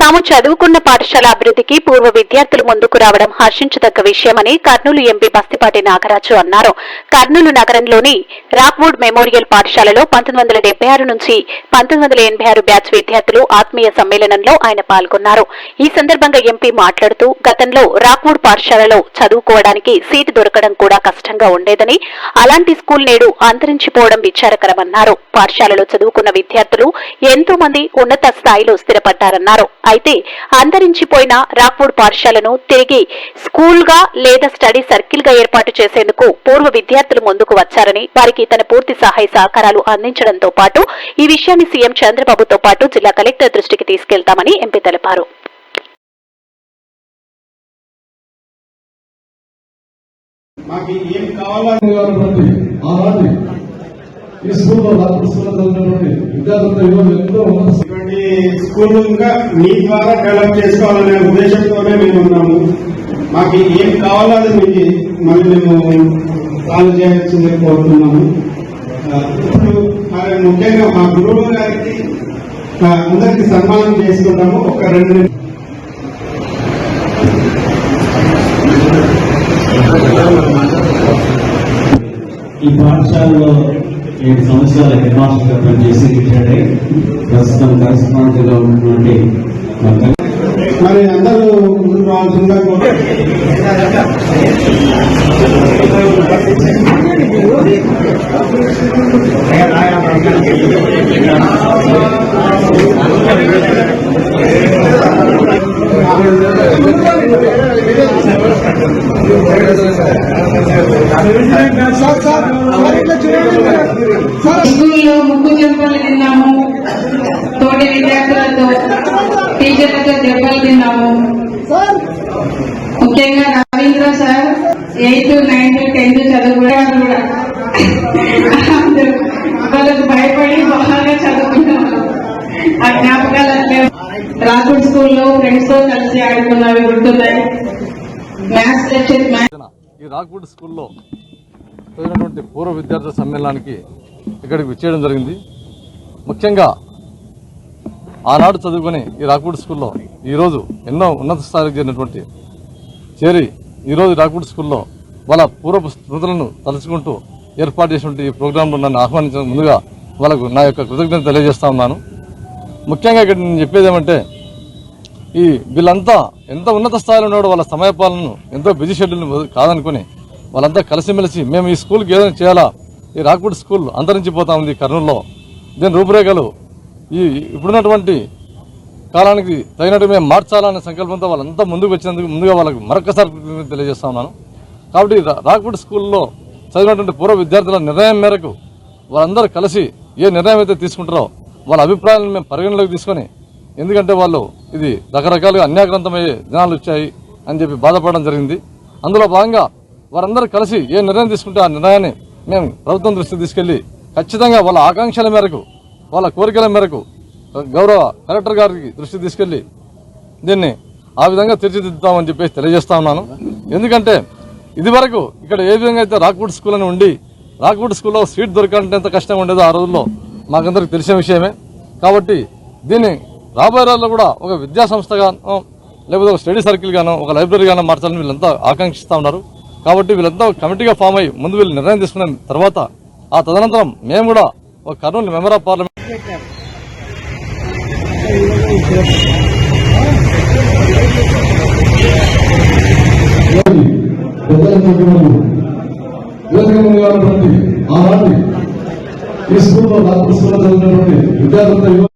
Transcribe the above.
తాము చదువుకున్న పాఠశాల అభివృద్ధికి పూర్వ విద్యార్థులు ముందుకు రావడం హర్షించదగ్గ విషయమని కర్నూలు ఎంపీ బస్తిపాటి నాగరాజు అన్నారు. కర్నూలు నగరంలోని రాక్వుడ్ మెమోరియల్ పాఠశాలలో పంతొమ్మిది వందల డెబ్బై ఆరు నుంచి పంతొమ్మిది వందల ఎనభై ఆరు బ్యాచ్ విద్యార్థులు ఆత్మీయ సమ్మేళనంలో ఆయన పాల్గొన్నారు. ఈ సందర్భంగా ఎంపీ మాట్లాడుతూ గతంలో రాక్వుడ్ పాఠశాలలో చదువుకోవడానికి సీటు దొరకడం కూడా కష్టంగా ఉండేదని అలాంటి స్కూల్ నేడు అంతరించిపోవడం విచారకరమన్నారు. పాఠశాలలో చదువుకున్న విద్యార్థులు ఎంతో మంది ఉన్నత స్థాయిలో స్థిరపడ్డారన్నారు. అయితే అంతరించిపోయిన రాక్వుడ్ పాఠశాలను తిరిగి స్కూల్గా లేదా స్టడీ సర్కిల్గా ఏర్పాటు చేసేందుకు పూర్వ విద్యార్థులు ముందుకు వచ్చారని వారికి తన పూర్తి సహాయ సహకారాలు అందించడంతో పాటు ఈ విషయాన్ని సీఎం చంద్రబాబుతో పాటు జిల్లా కలెక్టర్ దృష్టికి తీసుకెళ్తామని ఎంపీ తెలిపారు. మాకు ఏం కావాలో ఆ రాత్రి ఈ స్కూల్లో రాత్రి స్కూల్లో చదివినటువంటి విద్యార్థులతో ఈరోజు ఎంతో ఉన్నత ఇటువంటి స్కూల్ ఇంకా మీ ద్వారా డెవలప్ చేసుకోవాలనే ఉద్దేశంతోనే మేము ఉన్నాము. మాకు ఏం కావాలో అది మీకు మళ్ళీ మేము సాల్వ్ చేయాల్సిందే కోరుతున్నాము. ఇప్పుడు ముఖ్యంగా మా గురువు గారికి అందరికి సన్మానం చేసుకుంటాము. ఒక రెండు ఈ పాఠశాలలో ఏడు సంవత్సరాల హెడ్ మాస్టర్గా పనిచేసి రిటైర్డ్ అయ్యి ప్రస్తుతం కరెస్పాండెంట్ ఉన్నటువంటి మరి అందరూ ముందుకు రావాల్సిందిగా కోరు స్కూల్లో ముక్కు చెంపలు తిన్నాము. తోటి విద్యార్థులతో టీచర్లతో దెబ్బలు తిన్నాము. ముఖ్యంగా Ravindra sir eighth ninth tenth చదువుకునేవారు కూడా. వాళ్ళకు భయపడి బాగా చదువుకున్నాము ఆ జ్ఞాపకాలు అట్లే రాకుడ్ స్కూల్లో ఫ్రెండ్స్తో కలిసి ఆడుకున్నవి గుర్తున్నాయి. మ్యాథ్స్ లెక్చర్ మ్యాథ్స్ ఈ రాక్వుడ్ స్కూల్లో చదివినటువంటి పూర్వ విద్యార్థుల సమ్మేళనానికి ఇక్కడికి విచ్చేయడం జరిగింది. ముఖ్యంగా ఆనాడు చదువుకొని ఈ రాక్వుడ్ స్కూల్లో ఈరోజు ఎన్నో ఉన్నత స్థాయికి చేరినటువంటి చేరి ఈరోజు రాక్వుడ్ స్కూల్లో వాళ్ళ పూర్వపు స్మృతులను తలుచుకుంటూ ఏర్పాటు చేసినటువంటి ఈ ప్రోగ్రాంలో నన్ను ఆహ్వానించిన ముందుగా వాళ్ళకు నా యొక్క కృతజ్ఞత తెలియజేస్తా ఉన్నాను. ముఖ్యంగా ఇక్కడ నేను చెప్పేది ఏమంటే ఈ వీళ్ళంతా ఎంత ఉన్నత స్థాయిలో ఉన్నాడో వాళ్ళ సమయపాలను ఎంతో బిజీ షెడ్యూల్ కాదనుకుని వాళ్ళంతా కలిసిమెలిసి మేము ఈ స్కూల్కి ఏదైనా చేయాలా? ఈ రాక్వుడ్ స్కూల్ అంతరించిపోతా ఉంది కర్నూలులో. దీని రూపురేఖలు ఈ ఇప్పుడున్నటువంటి కాలానికి తగినట్టు మేము మార్చాలనే సంకల్పంతో వాళ్ళంతా ముందుకు వచ్చినందుకు ముందుగా వాళ్ళకి మరొకసారి తెలియజేస్తా ఉన్నాను. కాబట్టి రా- రాక్వుడ్ స్కూల్లో చదివినటువంటి పూర్వ విద్యార్థుల నిర్ణయం మేరకు వాళ్ళందరూ కలిసి ఏ నిర్ణయం అయితే తీసుకుంటారో వాళ్ళ అభిప్రాయాలను మేము పరిగణలోకి తీసుకొని ఎందుకంటే వాళ్ళు ఇది రకరకాలుగా అన్యాక్రాంతమయ్యే జనాలు వచ్చాయి అని చెప్పి బాధపడడం జరిగింది. అందులో భాగంగా వారందరూ కలిసి ఏ నిర్ణయం తీసుకుంటే ఆ నిర్ణయాన్ని మేము ప్రభుత్వం దృష్టికి తీసుకెళ్ళి ఖచ్చితంగా వాళ్ళ ఆకాంక్షల మేరకు వాళ్ళ కోరికల మేరకు గౌరవ కలెక్టర్ గారికి దృష్టికి తీసుకెళ్ళి దీన్ని ఆ విధంగా తీర్చిదిద్దుతామని చెప్పేసి తెలియజేస్తా ఉన్నాను. ఎందుకంటే ఇదివరకు ఇక్కడ ఏ విధంగా అయితే రాక్వుడ్ స్కూల్ అని ఉండి రాక్వుడ్ స్కూల్లో సీట్ దొరకాలంటే ఎంత కష్టంగా ఉండేదో ఆ రోజుల్లో మాకందరికి తెలిసిన విషయమే. కాబట్టి దీన్ని రాబోయే రోజుల్లో కూడా ఒక విద్యా సంస్థగానో లేకపోతే ఒక స్టడీ సర్కిల్ గానో ఒక లైబ్రరీ గానో మార్చాలని వీళ్ళంతా ఆకాంక్షిస్తూ ఉన్నారు. కాబట్టి వీళ్ళంతా ఒక కమిటీగా ఫామ్ అయ్యి ముందు వీళ్ళు నిర్ణయం తీసుకున్న తర్వాత ఆ తదనంతరం మేము కూడా ఒక కర్నూలు మెంబర్ ఆఫ్ పార్లమెంట్ ఈ స్కూల్లో చదివినటువంటి విద్యార్థులతో